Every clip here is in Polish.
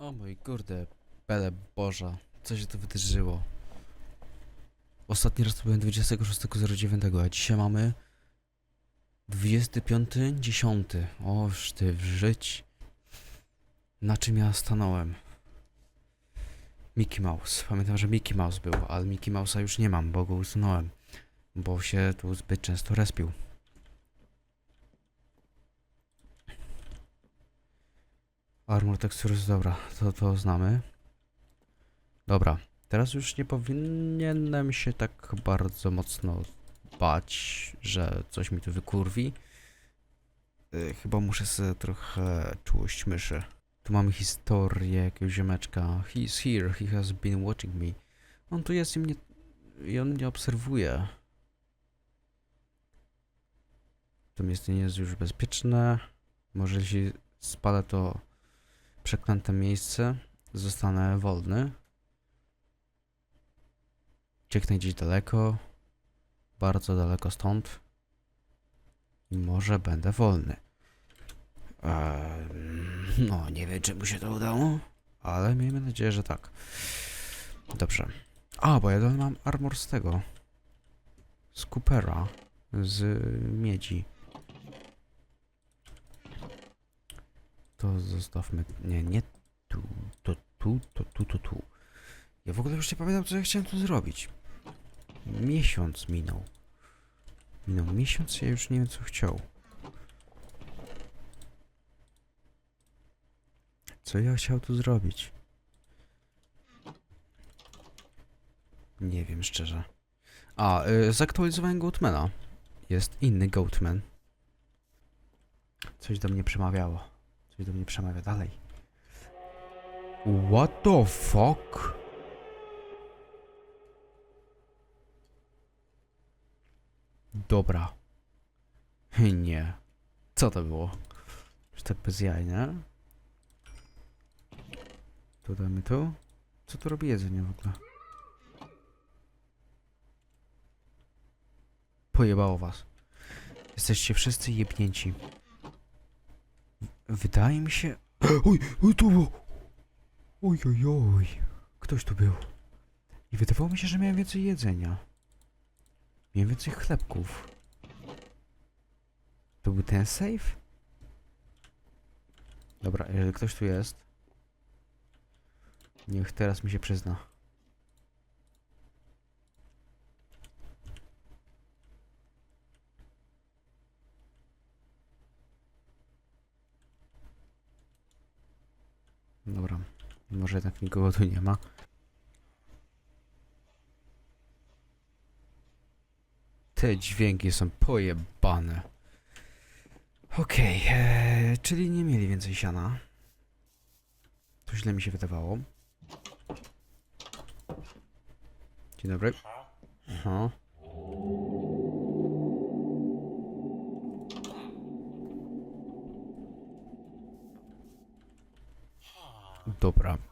O mój kurde, bele Boża, co się tu wydarzyło? Ostatni raz to byłem 26.09, a dzisiaj mamy 25.10. Oż ty w żyć. Na czym ja stanąłem? Mickey Mouse. Pamiętam, że Mickey Mouse był, ale Mickey Mouse'a już nie mam, bo go usunąłem. Bo się tu zbyt często respił. Armor Textures, dobra, to to znamy. Dobra, teraz już nie powinienem się tak bardzo mocno bać, że coś mi tu wykurwi. Y, Chyba muszę sobie trochę czułość myszy. Tu mamy historię jakiegoś ziomeczka. He's here, he has been watching me. On tu jest i mnie... i on mnie obserwuje. To miejsce nie jest już bezpieczne. Może jeśli spada to przeklęte miejsce, zostanę wolny. Cieknę gdzieś daleko, bardzo daleko stąd i może będę wolny. Eee, no, nie wiem, czy mu się to udało, ale miejmy nadzieję, że tak. Dobrze. A, bo ja mam armor z tego. Z Coopera. Z miedzi. To zostawmy. Nie, nie tu. To tu, to tu, to tu. Ja w ogóle już nie pamiętam, co ja chciałem tu zrobić. Miesiąc minął. Minął miesiąc, ja już nie wiem, co chciał. Co ja chciał tu zrobić? Nie wiem, szczerze. A, y, zaktualizowałem Goatmana. Jest inny Goatman. Coś do mnie przemawiało. Coś do mnie przemawia dalej. What the fuck? Dobra. Nie. Co to było? Już tak bez jaj, nie? Tu damy tu. Co tu robi jedzenie w ogóle? Pojebało was. Jesteście wszyscy jebnięci. Wydaje mi się... Oj, oj, tu było! Oj, oj, oj. Ktoś tu był. I wydawało mi się, że miałem więcej jedzenia. Miałem więcej chlebków. To był ten safe? Dobra, jeżeli ktoś tu jest, niech teraz mi się przyzna. Dobra, może jednak nikogo tu nie ma. Te dźwięki są pojebane. Okej, eee, czyli nie mieli więcej siana. To źle mi się wydawało. Dzień dobry. Aha. Dobra.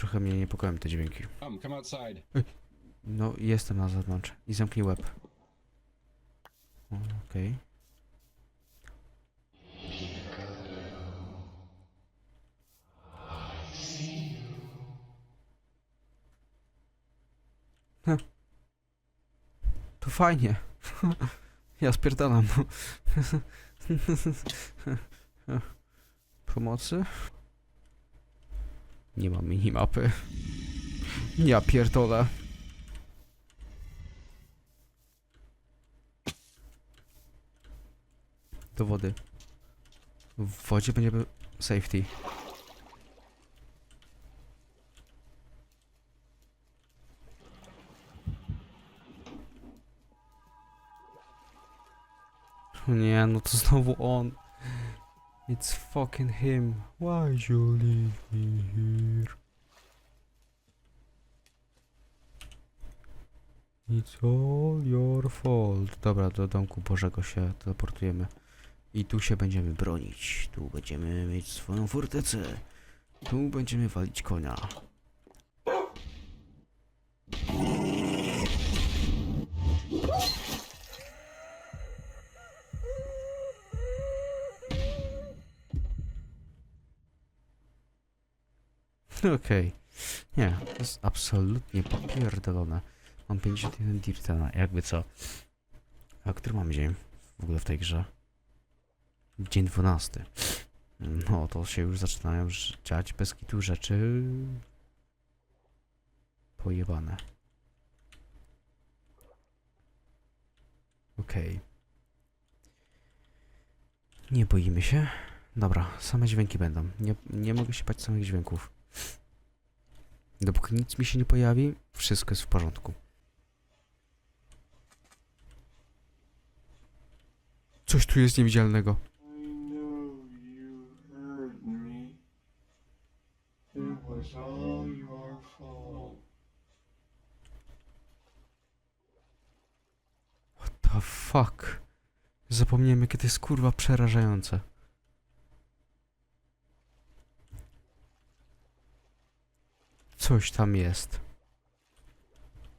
Trochę mnie niepokoją te dźwięki. Come, come outside. No, jestem na zewnątrz. I zamknij łeb. Okej. Heh. To fajnie. Ja spierdalam. Pomocy? Nie ma minimapy. Ja pierdolę. do wody. W wodzie będzie safety. Nie, no to znowu on. It's fucking him. Why you leave me here? It's all your fault. Dobra, do domku Bożego się teleportujemy. I tu się będziemy bronić. Tu będziemy mieć swoją fortecę. Tu będziemy walić konia. Okej. Nie, to jest absolutnie popierdolone. Mam 51 dirtana, jakby co. A który mamy dzień w ogóle w tej grze? Dzień 12. No, to się już zaczynają dziać bez kitu rzeczy... Pojebane. Okej. Nie boimy się. Dobra, same dźwięki będą. Nie, nie mogę się bać samych dźwięków. Dopóki nic mi się nie pojawi, wszystko jest w porządku. Coś tu jest niewidzialnego. What the fuck? Zapomniałem, jakie to jest kurwa przerażające. Coś tam jest.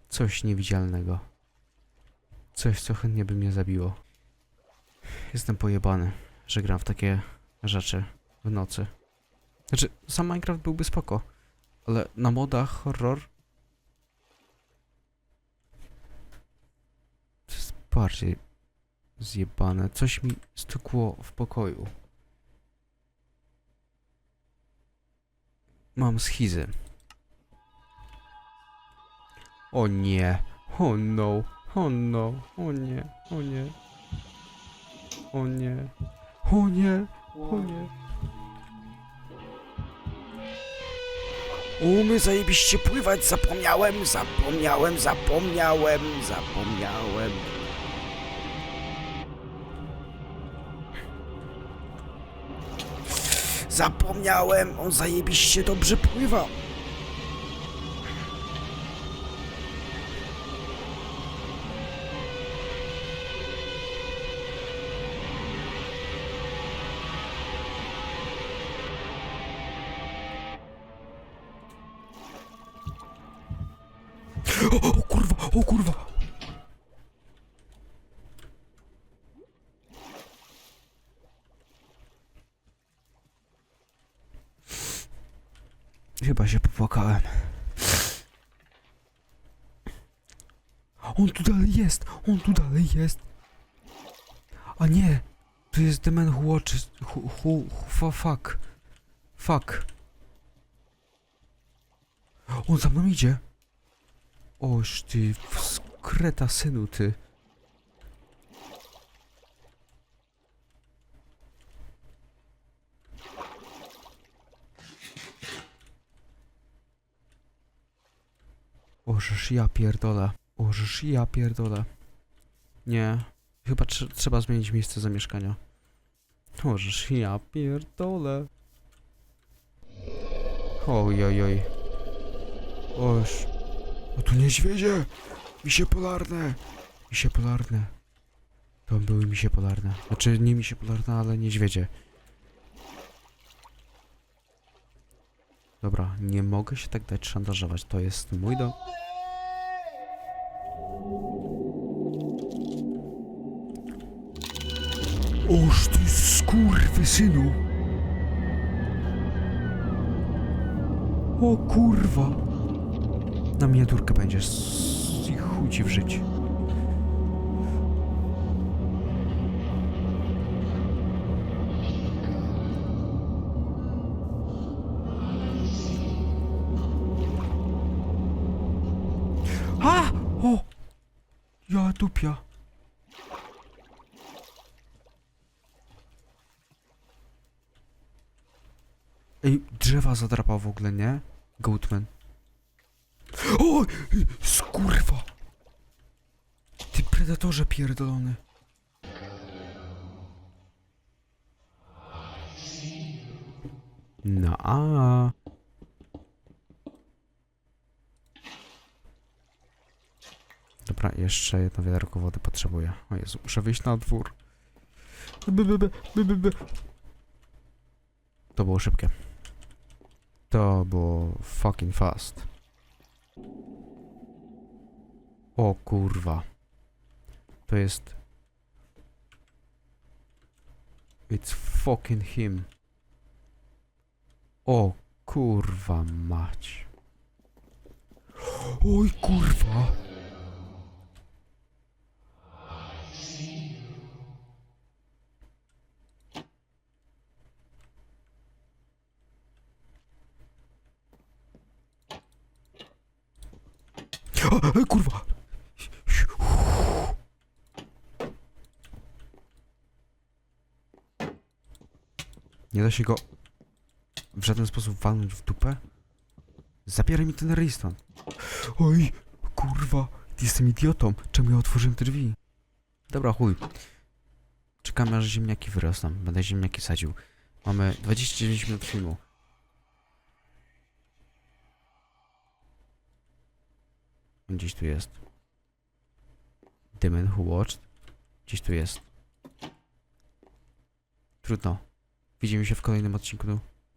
Coś niewidzialnego. Coś, co chętnie by mnie zabiło. Jestem pojebany, że gram w takie rzeczy w nocy. Znaczy, sam Minecraft byłby spoko, ale na modach horror to jest bardziej zjebane. Coś mi stukło w pokoju. Mam schizy. O nie. O no. O no. O nie. O nie. O nie. O nie. O nie. Umy zajebiście pływać, zapomniałem, zapomniałem, zapomniałem, zapomniałem. Zapomniałem, on zajebiście dobrze pływa. O, o kurwa, o kurwa. Chyba się popłakałem. On tu dalej jest! On tu dalej jest! A nie! To jest The Man Who Watches... Who... who, who fuck. Fuck. On za mną idzie! Oż ty, skreta synu ty. Ożeż ja pierdolę. Ożeż ja pierdolę. Nie. Chyba tr trzeba zmienić miejsce zamieszkania. Ożeż ja pierdolę. Oj, oj, oj. Oż. O tu niedźwiedzie! Misie polarne! Misie polarne. To były misie polarne. Znaczy nie misie polarne, ale niedźwiedzie. Dobra, nie mogę się tak dać szantażować. To jest mój dom. Oż ty skurwy synu! O kurwa! Na miniaturkę będziesz s- i chuj w życiu. A! O! Ja dupia. Ej, drzewa zadrapał w ogóle, nie? Goatman. O! Skurwa! Ty predatorze pierdolony. No a. Dobra, jeszcze jedno wiaderko wody potrzebuję. O Jezu, muszę wyjść na dwór. By, by, by, by, by. To było szybkie. To było fucking fast. O kurwa. To jest... It's fucking him. O Kurwa mać. Oj kurwa. Nie da się go w żaden sposób walnąć w dupę? Zabieraj mi ten ryj stąd. Oj, kurwa, jestem idiotą. Czemu ja otworzyłem te drzwi? Dobra, chuj. Czekamy aż ziemniaki wyrosną. Będę ziemniaki sadził. Mamy 29 minut filmu. Gdzieś tu jest. The man who watched. Gdzieś tu jest. Trudno. Widzimy się w kolejnym odcinku.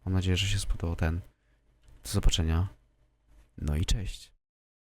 Mam nadzieję, że się spodobał ten. Do zobaczenia. No i cześć.